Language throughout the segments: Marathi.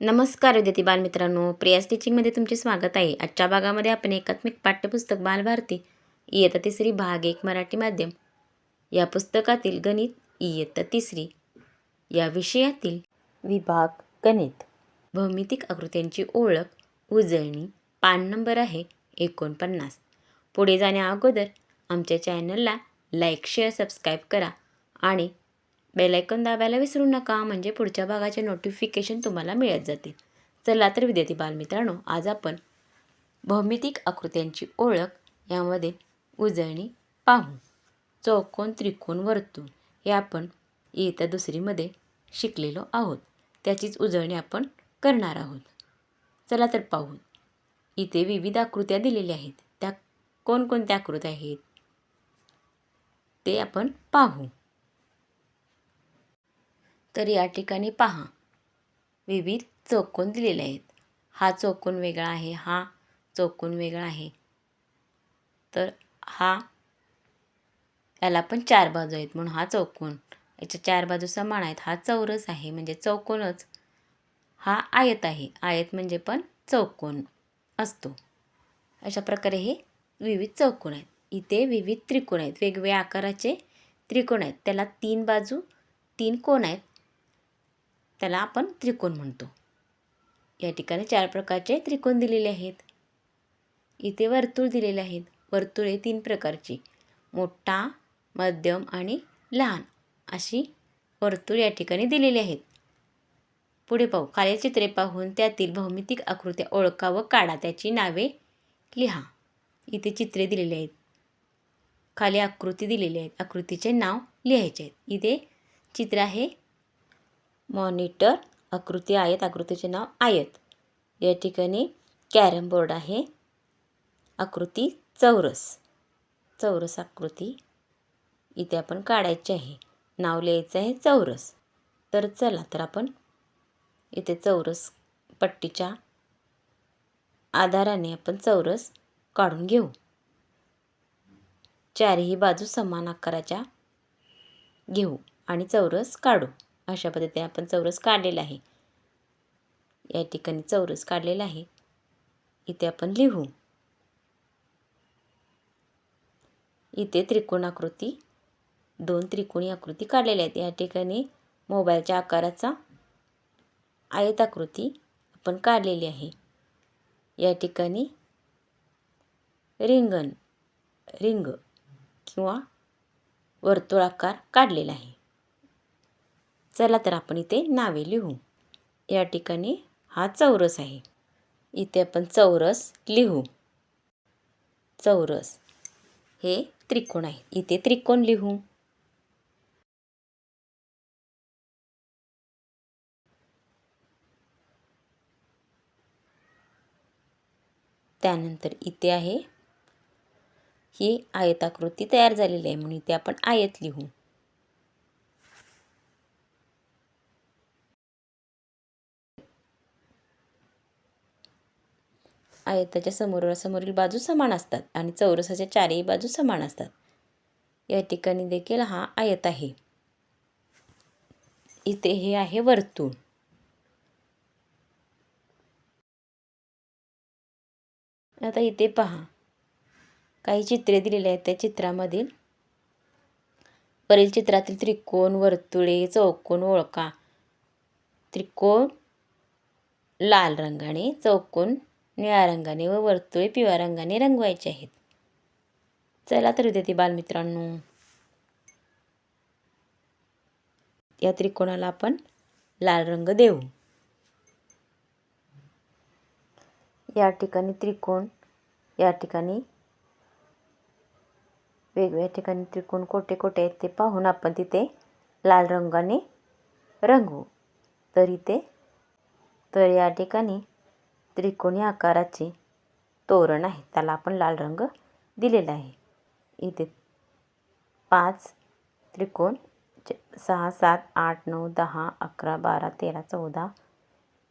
नमस्कार विद्यार्थी बालमित्रांनो. प्रिया स्टिचिंगमध्ये तुमचे स्वागत आहे. आजच्या भागामध्ये आपण एकात्मिक पाठ्यपुस्तक बालभारती इयत्ता तिसरी भाग एक मराठी माध्यम. या पुस्तकातील गणित इयत्ता तिसरी. या विषयातील विभाग गणित. भौमितिक आकृत्यांची ओळख उजळणी पान नंबर आहे एकोणपन्नास. पुढे जाण्या अगोदर आमच्या चॅनलला लाईक शेअर सबस्क्राईब करा आणि बेलायकन दाबायला विसरू नका म्हणजे पुढच्या भागाचे नोटिफिकेशन तुम्हाला मिळत जातील. चला तर विद्यार्थी बालमित्रांनो आज आपण भौमितिक आकृत्यांची ओळख यामध्ये उजळणी पाहू. चौकोन त्रिकोण वर्तुळ हे आपण इयत्ता दुसरीमध्ये शिकलेलो आहोत. त्याचीच उजळणी आपण करणार आहोत. चला तर पाहू. इथे विविध आकृत्या दिलेल्या आहेत. त्या कोणकोणत्या आकृत्या आहेत ते आपण पाहू. तर या ठिकाणी पहा. विविध चौकोन दिलेले आहेत. हा चौकोन वेगळा आहे हा चौकोन वेगळा आहे. तर हा याला पण चार बाजू आहेत म्हणून हा चौकोन. याच्या चार बाजू समान आहेत. हा चौरस आहे म्हणजे चौकोनच हा आयत आहे. आयत म्हणजे पण चौकोन असतो. अशा प्रकारे हे विविध चौकोन आहेत. इथे विविध त्रिकोण आहेत. वेगवेगळ्या आकाराचे त्रिकोण आहेत. त्याला तीन बाजू तीन कोण आहेत. त्याला आपण त्रिकोण म्हणतो. या ठिकाणी चार प्रकारचे त्रिकोण दिलेले आहेत. इथे वर्तुळ दिलेले आहेत. वर्तुळे तीन प्रकारची. मोठा मध्यम आणि लहान अशी वर्तुळ या ठिकाणी दिलेली आहेत. पुढे पाहू. खालील चित्रे पाहून त्यातील भौमितिक आकृत्या ओळखा व काढा. त्याची नावे लिहा. इथे चित्रे दिलेली आहेत. खाली आकृती दिलेली आहेत. आकृतीचे नाव लिहायचे आहेत. इथे चित्र आहे मॉनिटर आकृती आहेत. आकृतीचे नाव आयत या ठिकाणी कॅरम बोर्ड आहे. आकृती चौरस. चौरस आकृती इथे आपण काढायची आहे. नाव लिहायचं आहे चौरस. तर चला तर आपण इथे चौरस पट्टीच्या आधाराने आपण चौरस काढून घेऊ. चारही बाजू समान आकाराच्या घेऊ आणि चौरस काढू. अशा पद्धतीने आपण चौरस काढलेला आहे. या ठिकाणी चौरस काढलेला आहे. इथे आपण लिहू. इथे त्रिकोणाकृती दोन त्रिकोणी आकृती काढलेल्या आहेत. या ठिकाणी मोबाईलच्या आकाराचा आयताकृती आपण काढलेली आहे. या ठिकाणी रिंगण रिंग किंवा वर्तुळाकार काढलेला आहे. चला तर आपण इथे नावे लिहू. या ठिकाणी हा चौरस आहे. इथे आपण चौरस लिहू. चौरस हे त्रिकोण आहे. इथे त्रिकोण लिहू. त्यानंतर इथे आहे. ही आयताकृती तयार झालेली आहे. म्हणून इथे आपण आयत लिहू. आयताच्या समोरासमोरील बाजू समान असतात आणि चौरसाच्या चारही बाजू समान असतात. या ठिकाणी देखील हा आयत आहे. इथे हे आहे वर्तुळ. आता इथे पहा. काही चित्रे दिलेली आहेत त्या चित्रामधील. वरील चित्रातील त्रिकोण वर्तुळे चौकोन ओळखा. त्रिकोण लाल रंगाने चौकोन निळ्या रंगाने व वर्तुळे पिवळ्या रंगाने रंगवायचे आहेत. चला तर विद्यार्थी बालमित्रांनो. या त्रिकोणाला आपण लाल रंग देऊ. या ठिकाणी त्रिकोण या ठिकाणी वेगवेगळ्या ठिकाणी त्रिकोण कोठे कोठे आहेत ते पाहून आपण तिथे लाल रंगाने रंगवू. तर इथे तर या ठिकाणी त्रिकोणी आकाराचे तोरण आहे. त्याला आपण लाल रंग दिलेला आहे. इथे पाच त्रिकोण सहा सात आठ नऊ दहा अकरा बारा तेरा चौदा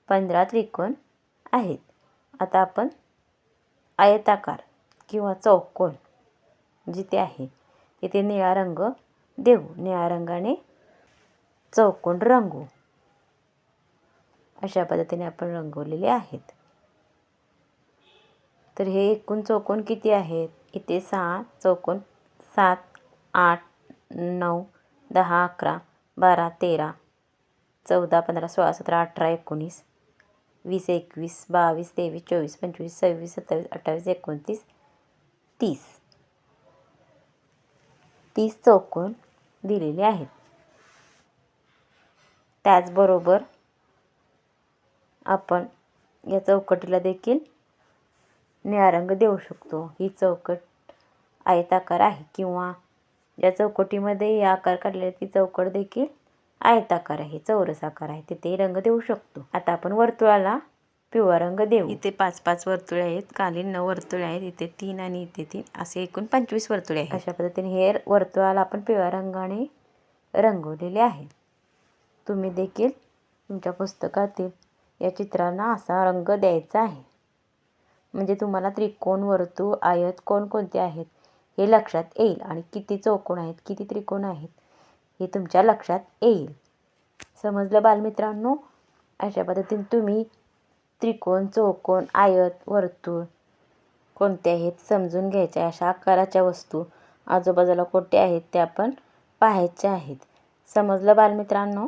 पंधरा त्रिकोण आहेत. आता आपण आयताकार किंवा चौकोन जिथे आहे तिथे निळा रंग देऊ. निळ्या रंगाने चौकोन रंगू अशा पद्धतीने आपण रंगवलेले आहेत. तर हे एकूण चौकोन किती आहेत? इथे सहा चौकोन सात आठ नऊ दहा अकरा बारा तेरा चौदा पंधरा सोळा सतरा अठरा एकोणीस वीस एकवीस बावीस तेवीस चोवीस पंचवीस सव्वीस सत्तावीस अठ्ठावीस एकोणतीस तीस. तीस चौकोन दिलेले आहेत. त्याचबरोबर आपण या चौकटीला देखील निळा रंग देऊ शकतो. ही चौकट आयताकार आहे किंवा ज्या चौकटीमध्ये या आकार काढलेला ती चौकट देखील आयताकार आहे चौरस आकार आहे. तिथे रंग देऊ शकतो. आता आपण वर्तुळाला पिवळा रंग देऊ. इथे पाच पाच वर्तुळे आहेत. खाली नऊ वर्तुळे आहेत. इथे तीन आणि इथे तीन. असे एकूण पंचवीस वर्तुळे आहेत. अशा पद्धतीने हे वर्तुळाला आपण पिवळ्या रंगाने रंगवलेले आहे. तुम्ही देखील तुमच्या पुस्तकातील या चित्रांना असा रंग द्यायचा आहे. म्हणजे तुम्हाला त्रिकोण वर्तुळ आयत कोणकोणते आहेत हे लक्षात येईल. आणि किती चौकोन आहेत किती त्रिकोण आहेत हे तुमच्या लक्षात येईल. समजलं बालमित्रांनो? अशा पद्धतीने तुम्ही त्रिकोण चौकोन आयत वर्तुळ कोणते आहेत समजून घ्यायचे. अशा आकाराच्या वस्तू आजूबाजूला कोणत्या आहेत त्या पण पाहायच्या आहेत. समजलं बालमित्रांनो?